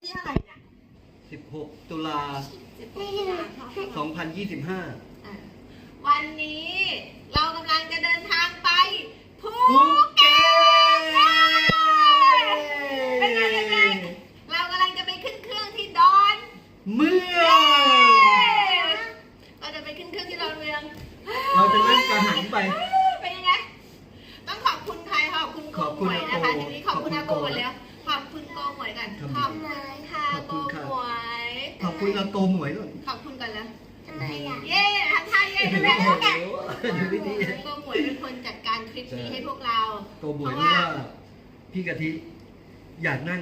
ที่เท่าไหร่เนี่ย16 ตุลา สิบหกตุลาคม2025 อะวันนี้เรากำลังจะเดินทางไปภูภูเก็เก็ตตเป็นไงเป็นไงเรากำลังจะไปขึ้นเครื่องที่ดอนเมือง เราจะไปขึ้นเครื่องที่ดอนเมืองเราจะนั่งกระหันไป เราโตหมวยด้วยขอบคุณกันแล้ว ทำไมอะเย้ทำท่าเย้กันแล้วกันดูวิธีโกหวยเป็นคนจัดการคลิปนี้ให้พวกเรา โตหมวยเพราะว่าพี่กะทิอยากนั่ง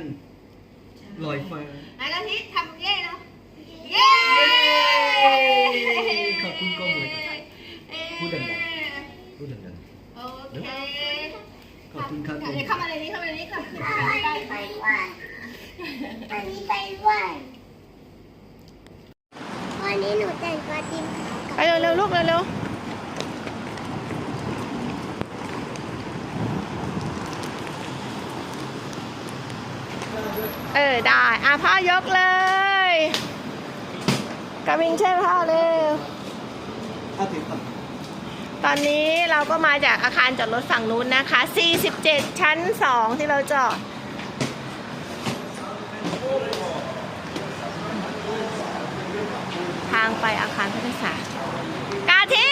ลอยฟ้านายกะทิทำเย้เนาะเย้ขอบคุณโกหวยพูดดังพูดดังโอเคๆขอบคุณครับโตหมเดี๋วยวยเข้ามาในนี้เข้ามาในนี้ค่ะอันนี้ไปไหว้อันนี้ไปไหว้ วันนี้หนูแต่งปาติมไปเร็วๆลูกเร็วๆเออได้อะพ่อยกเลยกามิงช่วยพ่อเร็วเอาถือก่อนตอนนี้เราก็มาจากอาคารจอดรถฝั่งนู้นนะคะ 47 ชั้น 2 ที่เราจอด ทางไปอาคารพัฒศาสตร์กาที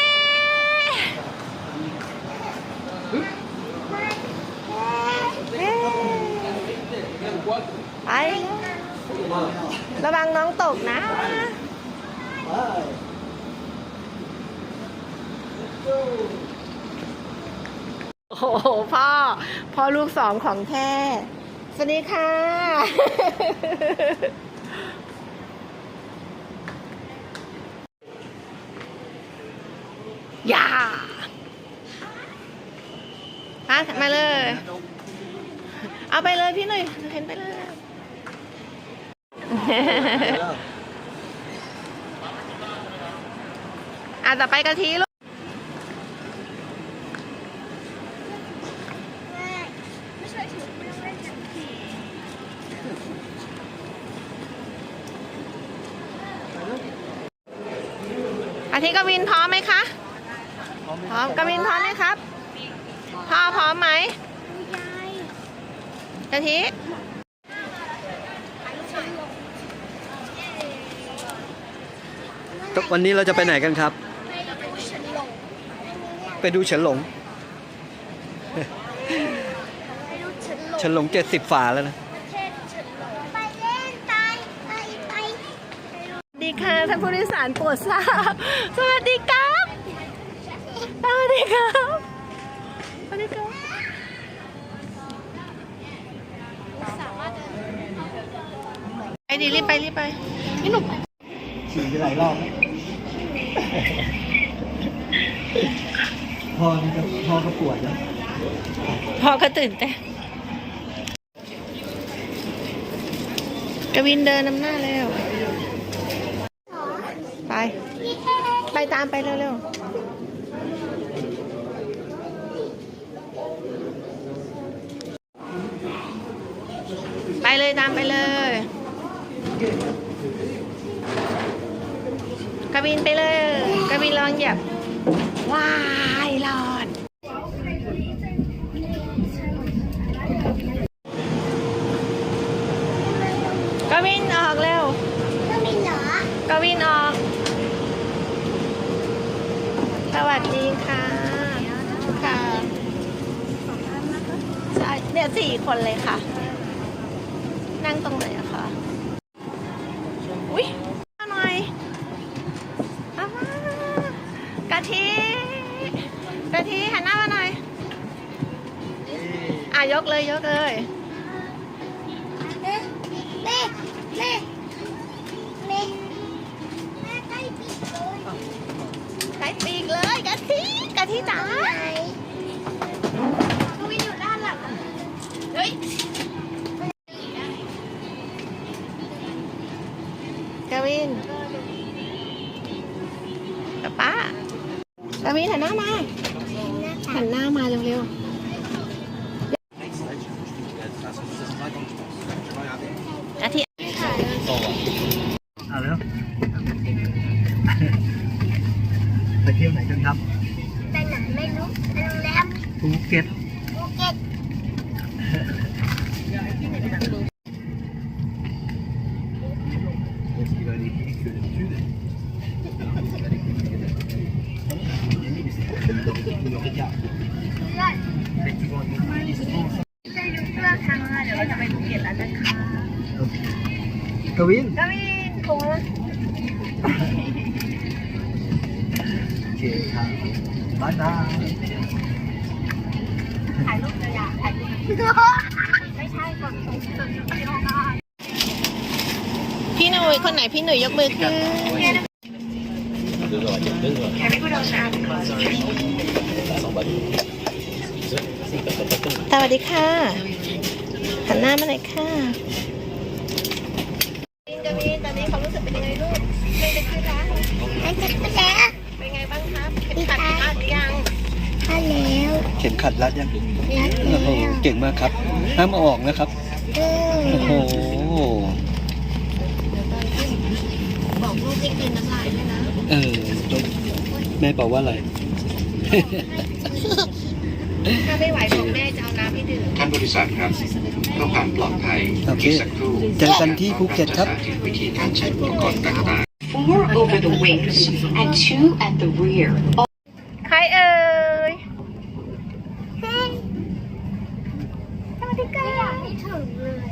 ไประวังน้องตกนะโอ้โหพ่อ พ่อลูกสองของแท้ สวัสดีค่ะ อย่ามามาเลย เอาไปเลยพี่หน่อยเห็นไปเลย อะต่อไปกะทิลูกอไม่ต้องเล่นกันทีอาทิตย์กวินพร้อมไหมคะ พร้อมกวินพร้อมไหมครับพ่อพร้อมไหมยายกะทิวันนี้เราจะไปไหนกันครับ ไปดูฉันหลงไปดูเฉินหลงไปดูฉันหลงเฉินหลงเจ็ดสิบฝาแล้วนะประเทศฉันหลงไปเล่นไปไปไปไปดูสวัสดีค่ะท่านผู้โดยสารโปรดทราบสวัสดีครับ สวัสดีครับสวัสดีครับไปดิรีบไปรีบไปนี่หนูฉี่ไปหลายรอบแล้วพอนี่ก็พอก็ปวดแล้วพ่อก็ตื่นแต่นกวินเดินนำหน้าเร็วไป ไปตามไปเร็วๆ ไปเลยตามไปเลยกวินไปเลยกวินลองเหยียบว้ายหลอดกวินออกเร็วก็มีเหรอกวินออก สวัสดีค่ะค่ะใช่เนี่ยสี่คนเลยค่ะนั่ งตรงไหนอะคะอุ้ยมาหน่อยมามากะทิกะทิหันหน้ามาหน่อย อะยกเลยยกเลย เก็ตภูเก็ตก ถ่ายรูปเลยอะถ่ายรูปไม่ใช่ก่อนพี่หนุ่ยคนไหนพี่หนุ่ยยกมือขึ้นสวัสดีค่ะหันหน้ามาเลยค่ะกวินตอนนี้เขามรู้สึกเป็นยังไงลูกไม่ได้ขึ้นแล้ว อันจะขึ้นแล้ว เป็นไงบ้างครับเป็นขัดพลาดหรือยัง ถ้าแล้ว เข็มขัดรัดยังแล้วโอ้โหเก่งมากครับห้ามเอาออกนะครับเออโอ้โหบอกลูกให้กินน้ำลายด้วยนะเออแม่บอกว่าอะไรถ้าไม่ไหวบอกแม่จะเอาน้ำให้ดื่มท่านบริษัทครับเพื่อความปลอดภัยโอเคอีกสักครู่เจอกันที่ภูเก็ตครับจะสาธิตวิธีการใช้อุปกรณ์ต่างๆ four over the wings and two at the rear. ใครเอ่ย เฮ้ย พี่ก็อยากไม่ถึงเลย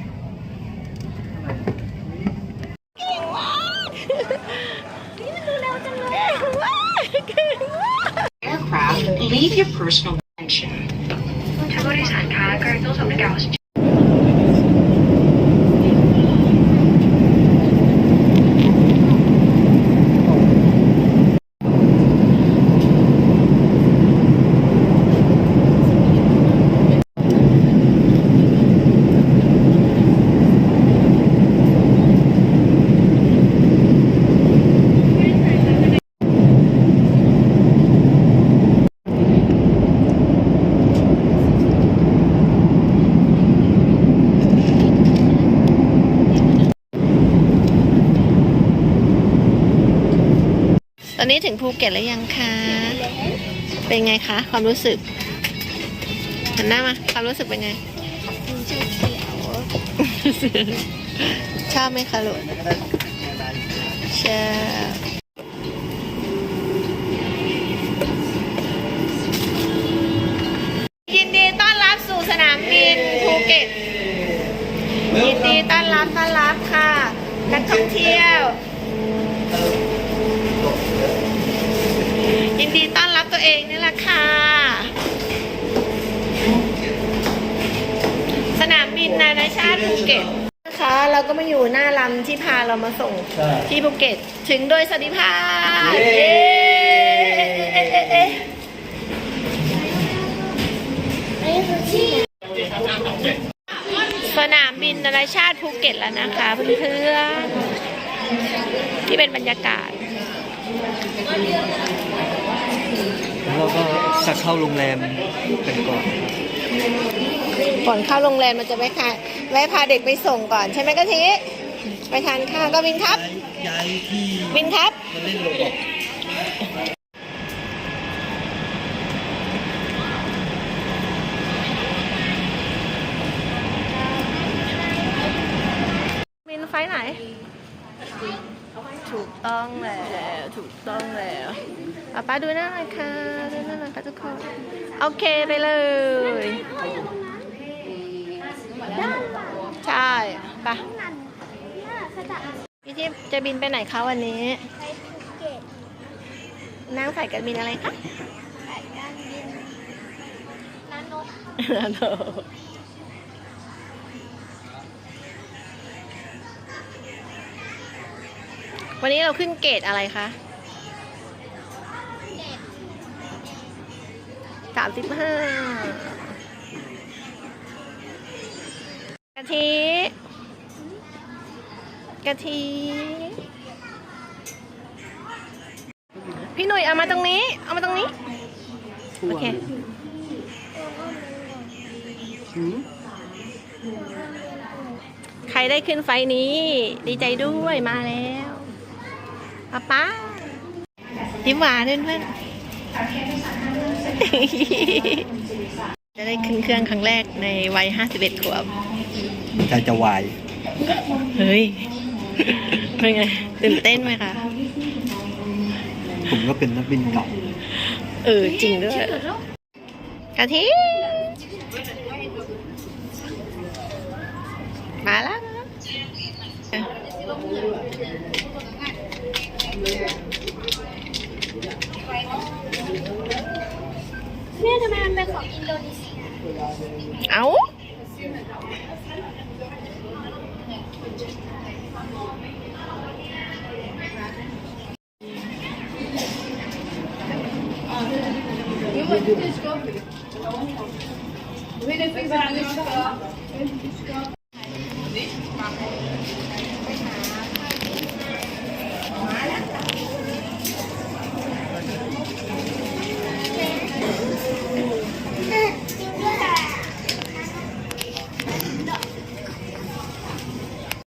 เก่งมากนี่มันดูเร็วจังเลย Aircraft, leave your personal attention. ท่านผู้โดยสารคะกรุณาต้องสำนึกเอา ต อนนี้ถึงภูเก็ตแล้วยังคะ เป็นไงคะ ความรู้สึกหันหน้ามา ความรู้สึกเป็นไง ชอบไหมคะลูกชอบยินดีต้อนรับสู่สนามบินภูเก็ต ยินดีต้อนรับต้อนรับค่ะ นักท่องเที่ยว ยินดีต้อนรับตัว เองนี่แหละค่ะ สนามบินนานาชาติภูเก็ตนะคะเราก็มาอยู่หน้าลำที่พาเรามาส่งใช่ที่ภูเก็ต ถึงโดยสวัสดิภาพเย้เย้เอ๊ะเอ๊ะเอ๊ะอันนี้คือที่ไหนสนามบินนานาชาติภูเก็ตแล้วนะคะเพื่อนๆที่เป็นบรรยากาศ เราก็จะเข้าโรงแรมกันก่อน ก่อนเข้าโรงแรมมันจะไปค่ะแวะพาเด็กไปส่งก่อนใช่ไหมกะทิไปทานข้าวก็วินครับย้ายที่วินครับมาเล่นโรบอกวินไฟล์ไหน ถูกต้องแล้ว ถูกต้องแล้ว ป้าป้าดูหน้าหน่อยค่ะดูหน้าหน่อยค่ะทุกคนโอเคไปเลยใช่ไปะนั่นน่าเขาจะเอาพี่ทิพย์จะบินไปไหนคะวันนี้ไปภูเก็ตนั่งสายการบินอะไรคะสายการบินนานกฮัลโหลวันนี้เราขึ้นเกตอะไรคะ สามสิบห้ากะทิกะทิพี่หนุ่ยเอามาตรงนี้ เอามาตรงนี้ โอเคใครได้ขึ้นไฟล์นี้ ดีใจด้วยมาแล้วป้าป้ายิ้มหวานเพื่อนๆ จะได้ขึ้นเครื่องครั้งแรกในวัย 51 ขวบ ใจจะวาย เฮ้ย เป็นไง ตื่นเต้นไหมคะ ผมก็เป็นนักบินเก่า เออ จริงด้วยกะทิมาแล้ว มาแล้วแม่ทำไมมันเป็นของอินโดนีเซียเอา Weet je, ik ben